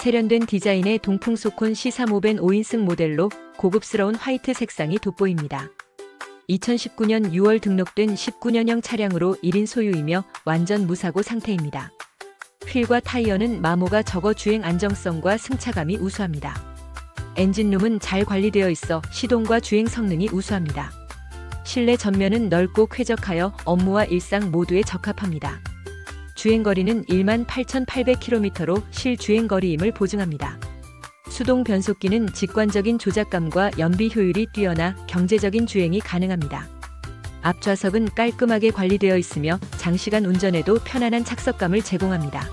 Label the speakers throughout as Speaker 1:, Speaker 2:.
Speaker 1: 세련된 디자인의 동풍 소콘 C35벤 5인승 모델로 고급스러운 화이트 색상이 돋보입니다. 2019년 6월 등록된 19년형 차량으로 1인 소유이며 완전 무사고 상태입니다. 휠과 타이어는 마모가 적어 주행 안정성과 승차감이 우수합니다. 엔진룸은 잘 관리되어 있어 시동과 주행 성능이 우수합니다. 실내 전면은 넓고 쾌적하여 업무와 일상 모두에 적합합니다. 주행거리는 1만 8,800km로 실주행거리임을 보증합니다. 수동 변속기는 직관적인 조작감과 연비 효율이 뛰어나 경제적인 주행이 가능합니다. 앞좌석은 깔끔하게 관리되어 있으며 장시간 운전에도 편안한 착석감을 제공합니다.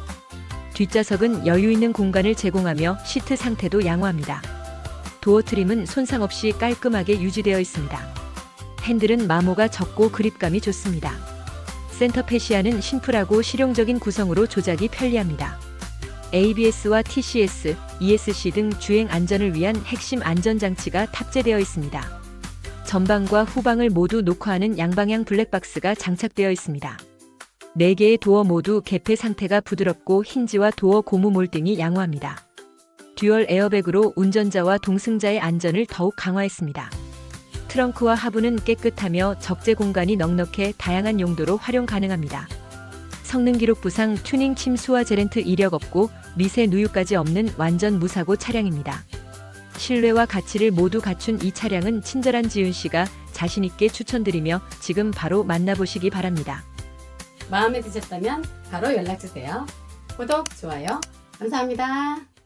Speaker 1: 뒷좌석은 여유 있는 공간을 제공하며 시트 상태도 양호합니다. 도어 트림은 손상 없이 깔끔하게 유지되어 있습니다. 핸들은 마모가 적고 그립감이 좋습니다. 센터 페시아는 심플하고 실용적인 구성으로 조작이 편리합니다. ABS와 TCS, ESC 등 주행 안전을 위한 핵심 안전장치가 탑재되어 있습니다. 전방과 후방을 모두 녹화하는 양방향 블랙박스가 장착되어 있습니다. 4개의 도어 모두 개폐 상태가 부드럽고 힌지와 도어 고무 몰딩이 양호합니다. 듀얼 에어백으로 운전자와 동승자의 안전을 더욱 강화했습니다. 트렁크와 하부는 깨끗하며 적재 공간이 넉넉해 다양한 용도로 활용 가능합니다. 성능 기록 부상 튜닝 침수와 제렌트 이력 없고 미세 누유까지 없는 완전 무사고 차량입니다. 신뢰와 가치를 모두 갖춘 이 차량은 친절한 지윤 씨가 자신 있게 추천드리며 지금 바로 만나보시기 바랍니다.
Speaker 2: 마음에 드셨다면 바로 연락 주세요. 구독, 좋아요. 감사합니다.